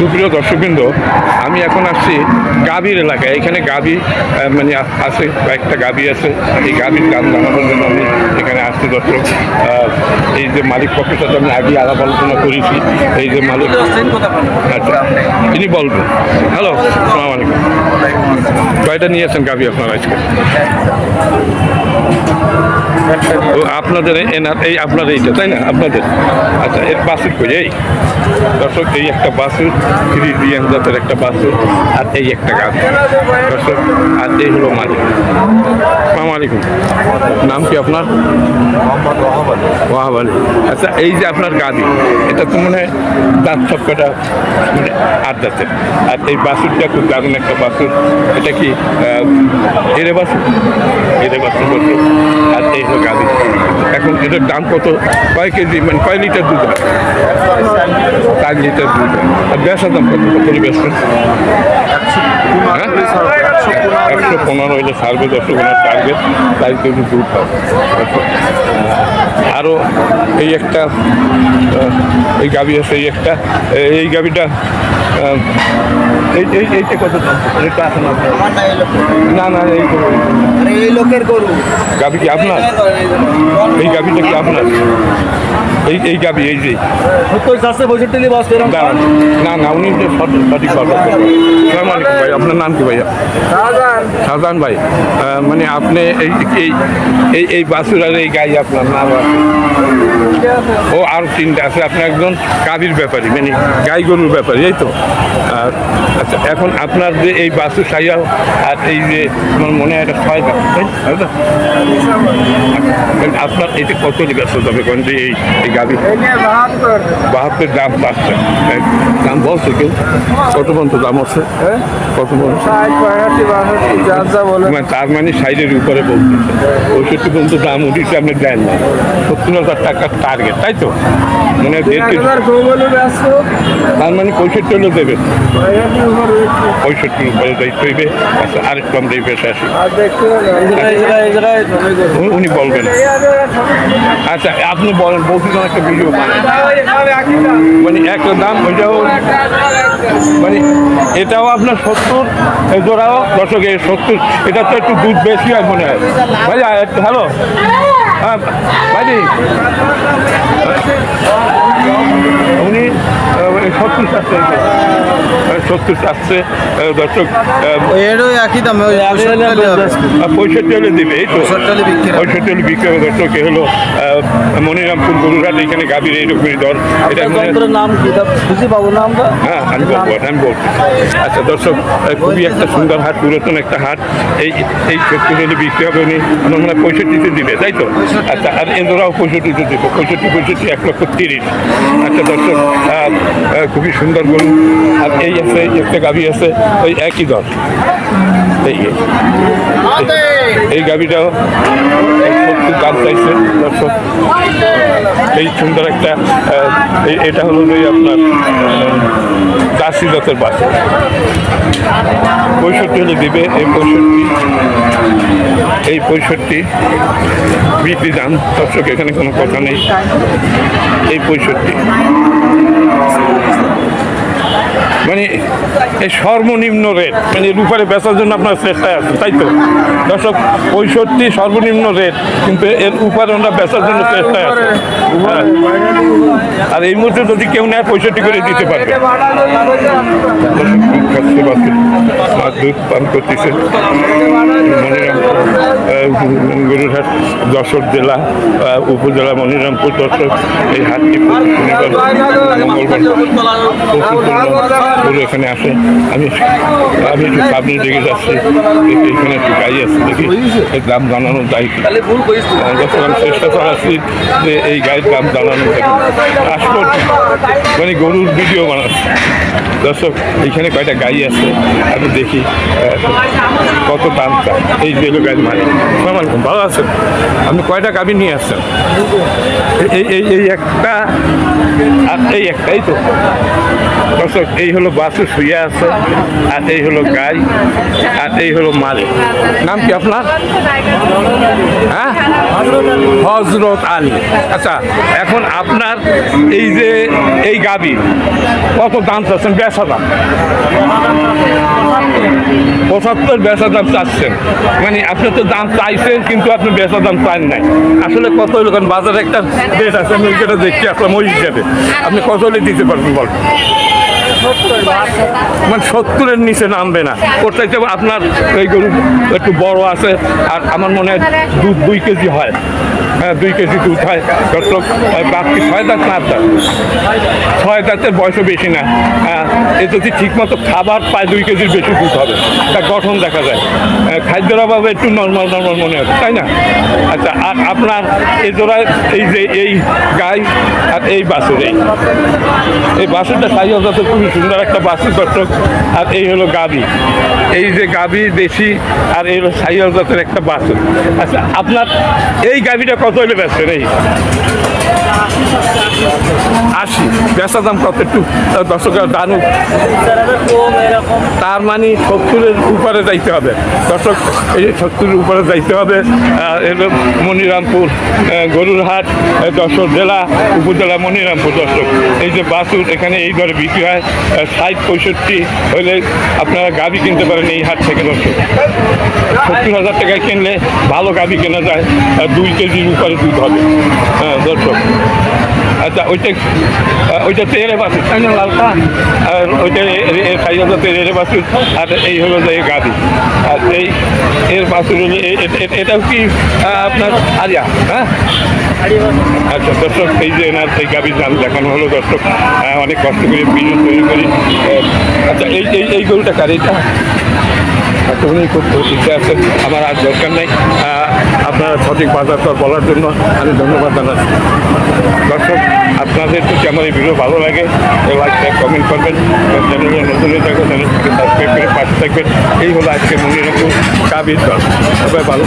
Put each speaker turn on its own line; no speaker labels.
সুপ্রিয় দর্শকবৃন্দ, আমি এখন আসছি গাভীর এলাকায়। এখানে গাভী মানে আছে, কয়েকটা গাভী আছে। এই গাভীর দাম জানানোর জন্য আমি এখানে আসছি দর্শক। এই যে মালিক পক্ষের সাথে আমি আগে আলাপ আলোচনা করেছি। এই যে মালিক আচ্ছা তিনি বলবেন। হ্যালো সালাম আলাইকুম। কয়টা নিয়েছেন গাভী আপনার আজকে? আপনাদের এনার, এই আপনার এইটা, তাই না? আপনাদের। আচ্ছা এর বাসের কই? এই। দর্শক, এই একটা বাসের ফ্রিজিয়ান জাতের একটা বাসের আর এই একটা গাছ। আর এই হলো মালিক সালাম আলাইকুম। নাম কি আপনার? ওয়াহাব আলী। আচ্ছা এই যে আপনার গাড়ি এটা তো মনে হয় দাঁত সবকটা মানে আট দাঁতের। আর এই বাসুরটা খুব দারুণ একটা বাসুর। এটা কি এরে বাসুর এরে বাসুর আর এই হলো গাড়ি এখন এটার দাম কত? কয় কেজি? মানে কয় লিটার দুধ হয়? চার লিটার দুধ আর বেসার দাম কত? কত বেসবেন হ্যাঁ? একশো পনেরো হইলে সার্ভে দশশো টার্গেট তাই কেজি দুধ হয়। আরও এই একটা এই গাবি আছে এই একটা এই গাবিটা এই এই এইটা কত আছে না? আপনার? না না এই
এই লোকের গরু।
গাবি কি আপনার? এই গাবিটা কি আপনার? এই এই গাবি এই যে। না না উনি সঠিক কথা সালাম আলাইকুম ভাই আপনার নাম কি ভাইয়া? শাহজাহান ভাই মানে আপনি এই এই এই এই বাসুর আর এই গাই আপনার নাম। ও আর তিনটা আছে। আপনি একজন কাবির ব্যাপারী মানে গাই গরুর ব্যাপারী এই তো? আর আচ্ছা এখন আপনার যে এই বাসু সাইয়া আর এই যে আমার মনে হয় এটা ছয় দাম তাই? আচ্ছা, আপনার এটা কত ব্যস্ত তবে কোন যে এই এই গাবি বাহাত্তর দাম পাচ্ছে দাম বলছে কেউ? কত পর্যন্ত দাম আছে? কত পর্যন্ত? মানে তার মানে সাইডের উপরে বলতেছে। পঁয়ষট্টি পর্যন্ত দাম উঠিছে আপনি দেন না। সত্তর হাজার টাকার টার্গেট তাই তো? মানে তার মানে পঁয়ষট্টি হলেও দেবে। পঁয়ষট্টি উপরে দায়িত্ব হইবে। আচ্ছা আরেকটু আমরা এই পেশে আসি। উনি- উনি বলবেন। আচ্ছা আপনি বলেন বলছিলেন একটা ভিডিও মানে একটা দাম ওইটাও মানে এটাও আপনার সত্তর জোড়াও দর্শক এই সত্তর এটা তো একটু দুধ বেশি হয় মনে হয়। ভাই হ্যালো ভাইজি। উনি সত্তর চাচ্ছে সত্তর চাচ্ছে দর্শক
এরও একই দাম পঁয়ষট্টি হলে
দিবে এই তো।
পঁয়ষট্টি হলে বিক্রি হবে।
দর্শক এ হলো মনিরামপুর গরুরহাট এখানে গাভীর এইরকমই দর এটা
নাম খুশি পাবো নামটা
হ্যাঁ আমি বলব আমি বলব। আচ্ছা দর্শক খুবই একটা সুন্দর হাট পুরাতন একটা হাট। এই এই সত্যি হলে বিক্রি হবে উনি আমার মনে হয় পঁয়ষট্টিতে দিবে তাই তো? আচ্ছা আর এন্দোরাও পঁয়ষট্টিতে দিবে পঁয়ষট্টি পঁয়ষট্টি এক লক্ষ তিরিশ। আচ্ছা দর্শক খুবই সুন্দর গরু। আর এই আছে একটা গাভি আছে, ওই একই দর এই এই গাভিটাও সত্যি চাইছে এই সুন্দর একটা এটা হলো যে আপনার চাষি জাতের বাসা পঁয়ষট্টি হলে দিবে এই পঁয়ষট্টি। এই পঁয়ষট্টি বিক্রি দাম, দর্শক, এখানে কোনো কথা নেই। এই পঁয়ষট্টি। Thank you. মানে এই সর্বনিম্ন রেট মানে এর উপরে বেচার জন্য আপনার চেষ্টায় আছে তাই তো দর্শক পঁয়ষট্টি সর্বনিম্ন রেট কিন্তু এর উপরে আমরা বেচার জন্য চেষ্টায় আছে হ্যাঁ। আর এই মুহূর্তে যদি কেউ নেয় পঁয়ষট্টি করে দিতে পারবে দুধ পান করতেছে গরুরহাট যশোর জেলা উপজেলা মনিরামপুর দর্শক এই হাটটি শনিবার মঙ্গলবার গরু এখানে আসে আমি আমি একটু সামনে দিকে যাচ্ছি। এখানে একটু গাড়ি আছে দেখি। এর দাম জানানোর দায়িত্ব। আমি চেষ্টা করাচ্ছি যে এই গাড়ির দাম জানানো আসব মানে গরুর ভিডিও বানাচ্ছি। দর্শক এইখানে কয়টা গাড়ি আছে? আমি দেখি কত দাম চায় এই যে গাড়ির আসসালামু আলাইকুম, ভালো আছেন? আপনি কয়টা গাভী নিয়ে আসছেন? এই এই একটা আর এই একটা এই তো। দর্শক, এই হলো বাসু শুয়ে আছে, আর এই হলো গাই, আর এই হলো মালিক। নাম কি আপনার? হ্যাঁ? হজরত আলী। আচ্ছা এখন আপনার এই যে এই গাবি কত দাম চাচ্ছেন? বেচা দাম পঁচাত্তর বেচা দাম চাচ্ছেন। মানে আপনি তো দাম চাইছেন, কিন্তু আপনি বেচা দাম চান নাই। আসলে কত কারণ বাজারে একটা রেট আছে, আমি ওইটা দেখছি আসলাম ওই হিসাবে আপনি কত হলে দিতে পারবেন বল? মানে সত্তরের নিচে নামবে না। ওর চাইতে আপনার এই গরু একটু বড় আছে, আর আমার মনে হয় দুধ দুই কেজি হয়। হ্যাঁ দুই কেজি দুধ হয়। দর্শক বাকি ছয় দাঁত না দাঁত। ছয় দাঁতের বয়সও বেশি না। হ্যাঁ এ যদি ঠিকমতো খাবার পায়, দুই কেজির বেশি দুধ হবে। তার গঠন দেখা যায়। খাদ্যের অভাবে একটু নর্মাল নর্মাল মনে হয় তাই না? আচ্ছা আর আপনার এই জোড়ায় এই যে, এই গাই আর এই বাছুর, এই। এই বাছুরটা সাইজ জাতের খুবই সুন্দর একটা বাছুর, দর্শক। আর এই হলো গাবি। এই যে গাবি দেশি, আর এই হলো সাইজ জাতের একটা বাছুর। আচ্ছা আপনার এই গাবিটা আশি বেচা দাম কত একটু? দর্শকের জানুক। তার মানে সত্তরের উপরে যাইতে হবে। দর্শক, এই যে সত্তরের উপরে যাইতে হবে মনিরামপুর গরুরহাট যশোর জেলা, উপজেলা মনিরামপুর দর্শক। এই যে বাসুর এখানে এই দরে বিক্রি হয় ষাট, পঁয়ষট্টি হলে আপনারা গাবি কিনতে পারেন এই হাট থেকে দর্শক। সত্তর হাজার টাকায় কিনলে ভালো গাবি কেনা যায় দুই কেজির উপরে দুধ হবে। হ্যাঁ দর্শক। আচ্ছা ওইটা ওইটা তেরে বাসুর আর ওইটা সাইজ হাজার তেরে বাসুর আর এই হলো যে গাড়ি আর এই এর বাসুর এটাও কি আপনার আরিয়া? হ্যাঁ? আচ্ছা দর্শক, এই যে এনার এই গাভীর নাম দেখানো হলো, দর্শক অনেক কষ্ট করে ভিডিও তৈরি করি। আচ্ছা এই এই গরুটা কার এটা? উনি খুব ইচ্ছে আছেন আমার আর দরকার নেই। আপনার সঠিক বাজার দর বলার জন্য আমি ধন্যবাদ জানাচ্ছি। দর্শক, আপনাদের যদি আমার এই ভিডিও ভালো লাগে লাইক কমেন্ট করবেন। চ্যানেলে নতুন হয়ে থাকবে চ্যানেলটিকে সাবস্ক্রাইব করে পাশে থাকবেন। এই হলো আজকে মনে রাখুন কাবির দল সবাই ভালো